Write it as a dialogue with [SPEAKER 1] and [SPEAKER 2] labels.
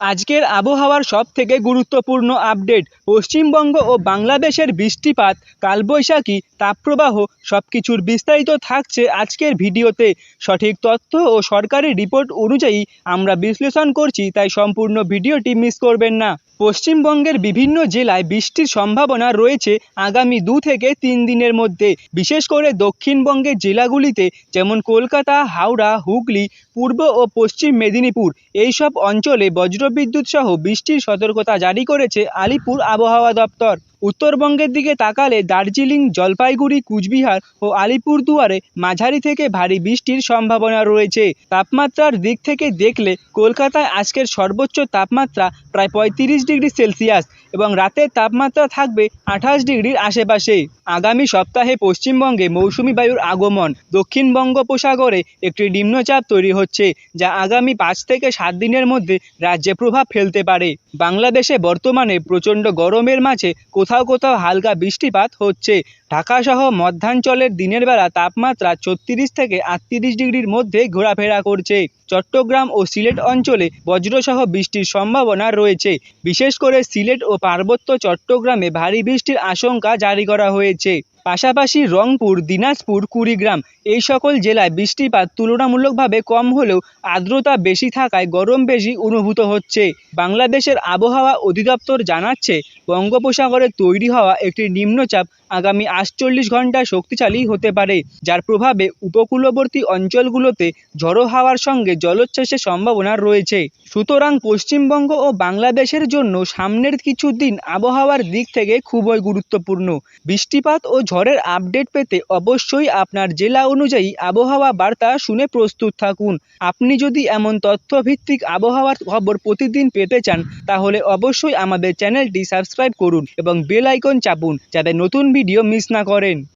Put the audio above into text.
[SPEAKER 1] আজকের আবহাওয়ার সব থেকে গুরুত্বপূর্ণ আপডেট পশ্চিমবঙ্গ ও বাংলাদেশের বৃষ্টিপাত, কালবৈশাখী, তাপপ্রবাহ সব কিছুর বিস্তারিত থাকছে আজকের ভিডিওতে। সঠিক তথ্য ও সরকারি রিপোর্ট অনুযায়ী আমরা বিশ্লেষণ করছি, তাই সম্পূর্ণ ভিডিওটি মিস করবেন না। পশ্চিমবঙ্গের বিভিন্ন জেলায় বৃষ্টির সম্ভাবনা রয়েছে আগামী দু থেকে তিন দিনের মধ্যে। বিশেষ করে দক্ষিণবঙ্গের জেলাগুলিতে, যেমন কলকাতা, হাওড়া, হুগলি, পূর্ব ও পশ্চিম মেদিনীপুর, এইসব অঞ্চলে বজ্রবিদ্যুৎ সহ বৃষ্টির সতর্কতা জারি করেছে আলিপুর আবহাওয়া দপ্তর। উত্তরবঙ্গের দিকে তাকালে দার্জিলিং, জলপাইগুড়ি, কুচবিহার ও আলিপুরদুয়ারে মাঝারি থেকে ভারী বৃষ্টির সম্ভাবনা রয়েছে। তাপমাত্রার দিক থেকে দেখলে কলকাতায় আজকের সর্বোচ্চ তাপমাত্রা প্রায় পঁয়ত্রিশ ডিগ্রি সেলসিয়াস এবং রাতের তাপমাত্রা থাকবে আঠাশ ডিগ্রির আশেপাশে। আগামী সপ্তাহে পশ্চিমবঙ্গে মৌসুমি বায়ুর আগমন। দক্ষিণ বঙ্গোপসাগরে একটি নিম্নচাপ তৈরি হচ্ছে, যা আগামী পাঁচ থেকে সাত দিনের মধ্যে রাজ্যে প্রভাব ফেলতে পারে। বাংলাদেশে বর্তমানে প্রচণ্ড গরমের মাঝে কোথাও কোথাও হালকা বৃষ্টিপাত হচ্ছে। ঢাকাসহ মধ্যাঞ্চলের দিনের বেলা তাপমাত্রা ছত্রিশ থেকে আটত্রিশ ডিগ্রির মধ্যে ঘোরাফেরা করছে। চট্টগ্রাম ও সিলেট অঞ্চলে বজ্রসহ বৃষ্টির সম্ভাবনা রয়েছে। বিশেষ করে সিলেট ও পার্বত্য চট্টগ্রামে ভারী বৃষ্টির আশঙ্কা জারি করা হয়েছে। পাশাপাশি রংপুর, দিনাজপুর, কুড়িগ্রাম এই সকল জেলায় বৃষ্টিপাত তুলনামূলকভাবে কম হলেও আর্দ্রতা বেশি থাকায় গরম বেশি অনুভূত হচ্ছে। বাংলাদেশের আবহাওয়া অধিদপ্তর জানাচ্ছে, বঙ্গোপসাগরে তৈরি হওয়া একটি নিম্নচাপ আগামী আটচল্লিশ ঘন্টায় শক্তিশালী হতে পারে, যার প্রভাবে উপকূলবর্তী অঞ্চলগুলোতে ঝড়ো হাওয়ার সঙ্গে জলোচ্ছ্বাসের সম্ভাবনা রয়েছে। সুতরাং পশ্চিমবঙ্গ ও বাংলাদেশের জন্য সামনের কিছু দিন আবহাওয়ার দিক থেকে খুবই গুরুত্বপূর্ণ। বৃষ্টিপাত ও ঝড়ের আপডেট পেতে অবশ্যই আপনার জেলা অনুযায়ী আবহাওয়া বার্তা শুনে প্রস্তুত থাকুন। আপনি যদি এমন তথ্যভিত্তিক আবহাওয়ার খবর প্রতিদিন পেতে চান, তাহলে অবশ্যই আমাদের চ্যানেলটি সাবস্ক্রাইব করুন এবং বেল আইকন চাপুন যাতে নতুন ভিডিও মিস না করেন।